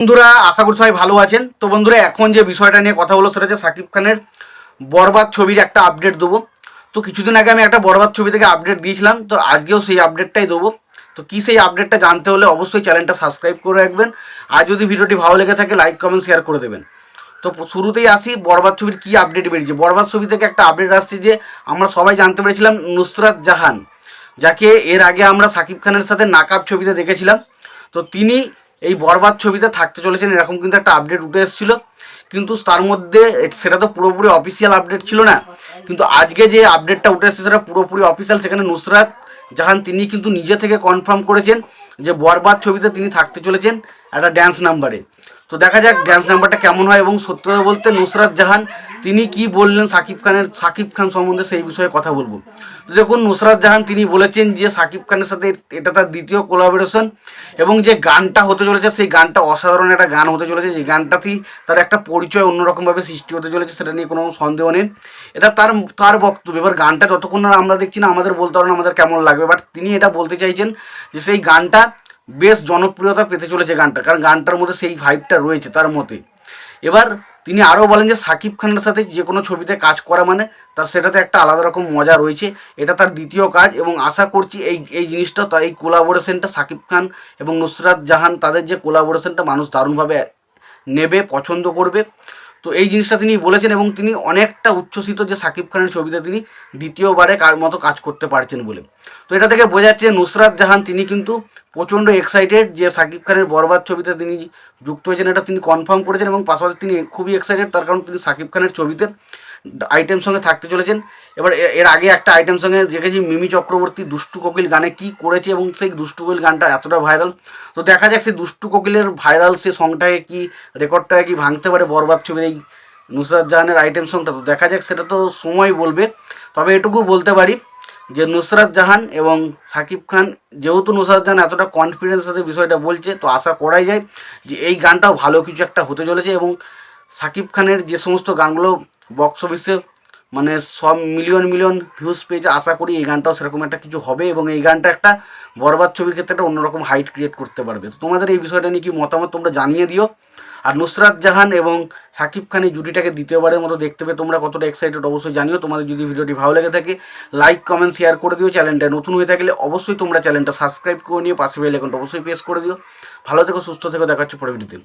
বন্ধুরা, আশা করি সবাই ভালো আছেন। তো বন্ধুরা, এখন যে বিষয়টা নিয়ে কথা হলো সেটা হচ্ছে সাকিব খানের বরবাদ ছবির একটা আপডেট দেবো। তো কিছুদিন আগে আমি একটা বরবাদ ছবি থেকে আপডেট দিয়েছিলাম, তো আজকেও সেই আপডেটটাই দেবো। তো কী সেই আপডেটটা জানতে হলে অবশ্যই চ্যানেলটা সাবস্ক্রাইব করে রাখবেন। আর যদি ভিডিওটি ভালো লেগে থাকে লাইক কমেন্ট শেয়ার করে দেবেন। তো শুরুতেই আসি, বরবাদ ছবির কী আপডেট বেরিয়েছে? বরবাদ ছবি থেকে একটা আপডেট আসছে যে, আমরা সবাই জানতে পেরেছিলাম নুসরাত জাহান, যাকে এর আগে আমরা সাকিব খানের সাথে নাকাব ছবিতে দেখেছিলাম। তো তিনি এই বরবাদ ছবিতে থাকতে চলেছেন, এরকম কিন্তু একটা আপডেট উঠে এসেছিল। কিন্তু তার মধ্যে সেটা তো পুরোপুরি অফিসিয়াল আপডেট ছিল না। কিন্তু আজকে যে আপডেটটা উঠে এসেছে সেটা পুরোপুরি অফিসিয়াল সেখানে নুসরাত জাহান তিনি কিন্তু নিজে থেকে কনফার্ম করেছেন যে বরবাদ ছবিতে তিনি থাকতে চলেছেন একটা ড্যান্স নাম্বারে তো দেখা যাক ড্যান্স নাম্বারটা কেমন হয় এবং সত্য কথা বলতে নুসরাত জাহান তিনি কি বললেন সাকিব খানের, সাকিব খান সম্বন্ধে সেই বিষয়ে কথা বলব। দেখুন, নুসরাত জাহান তিনি বলেছেন যে সাকিব খানের সাথে এটা তার দ্বিতীয় কোলাবোরেশন এবং যে গানটা হতে চলেছে, সেই গানটা অসাধারণ একটা গান হতে চলেছে। যে গানটাতেই তার একটা পরিচয় অন্যরকমভাবে সৃষ্টি হতে চলেছে, সেটা নিয়ে কোনো সন্দেহ নেই। এটা তার তার বক্তব্য। এবার গানটা যতক্ষণ না আমরা দেখছি না, আমাদের বলতে পারব না আমাদের কেমন লাগবে। বাট তিনি এটা বলতে চাইছেন যে সেই গানটা বেশ জনপ্রিয়তা পেতে চলেছে গানটা, কারণ গানটার মধ্যে সেই ভাইবটা রয়েছে তার মতে। এবার তিনি আরও বলেন যে সাকিব খানের সাথে যে কোনো ছবিতে কাজ করা মানে তার সেটাতে একটা আলাদা রকম মজা রয়েছে। এটা তার দ্বিতীয় কাজ এবং আশা করছি এই এই জিনিসটা, তা এই কোলাবোরেশনটা সাকিব খান এবং নুসরাত জাহান তাদের যে কোলাবোরেশনটা মানুষ দারুণভাবে নেবে, পছন্দ করবে। তো এই জিনিসটা তিনি বলেছেন এবং তিনি অনেকটা উচ্ছ্বসিত যে সাকিব খানের ছবিতে তিনি দ্বিতীয়বারে কার মতো কাজ করতে পারছেন বলে। তো এটা থেকে বোঝা যাচ্ছে নুসরাত জাহান তিনি কিন্তু প্রচণ্ড এক্সাইটেড যে সাকিব খানের বরবাদ ছবিতে তিনি যুক্ত হয়েছেন, এটা তিনি কনফার্ম করেছেন এবং পাশাপাশি তিনি খুবই এক্সাইটেড তার কারণ তিনি সাকিব খানের ছবিতে আইটেম সঙ্গে থাকতে চলেছেন। এবার এর আগে একটা আইটেম সঙ্গে দেখেছি, মিমি চক্রবর্তী দুষ্টু কোকিল গানে কি করেছে এবং সেই দুষ্টু কোকিল গানটা এতটা ভাইরাল তো দেখা যাক সেই দুষ্টু কোকিলের ভাইরাল সে সংটাকে কি রেকর্ডটাকে কি ভাঙতে পারে বরবাদ ছবির এই নুসরাত জাহানের আইটেম সংটা তো দেখা যাক, সেটা তো সময় বলবে। তবে এটুকু বলতে পারি যে নুসরাত জাহান এবং সাকিব খান, যেহেতু নুসরাত জাহান এতটা কনফিডেন্সের সাথে বিষয়টা বলছে, তো আশা করাই যায় যে এই গানটাও ভালো কিছু একটা হতে চলেছে এবং সাকিব খানের যে সমস্ত গানগুলো বক্স অফিসে মানে সব মিলিয়ন মিলিয়ন ভিউজ পেয়েছে। আশা করি এই গানটাও সেরকম একটা কিছু হবে এবং এই গানটা একটা বরবাদ ছবির ক্ষেত্রে একটা অন্যরকম হাইট ক্রিয়েট করতে পারবে। তো তোমাদের এই বিষয়টা নিয়ে কি মতামত তোমরা জানিয়ে দিও। আর নুসরাত জাহান এবং সাকিব খান এই জুটিটাকে দ্বিতীয়বারের মতো দেখতে পেয়ে তোমরা কতটা এক্সাইটেড অবশ্যই জানিও। তোমাদের যদি ভিডিওটি ভালো লেগে থাকে লাইক কমেন্ট শেয়ার করে দিও। চ্যানেলটা নতুন হয়ে থাকলে অবশ্যই তোমরা চ্যানেলটা সাবস্ক্রাইব করে নিও। পাশে বেল আইকনটা অবশ্যই প্রেস করে দিও। ভালো থেকো, সুস্থ থেকো। দেখা হচ্ছে পরে ভিডিওতে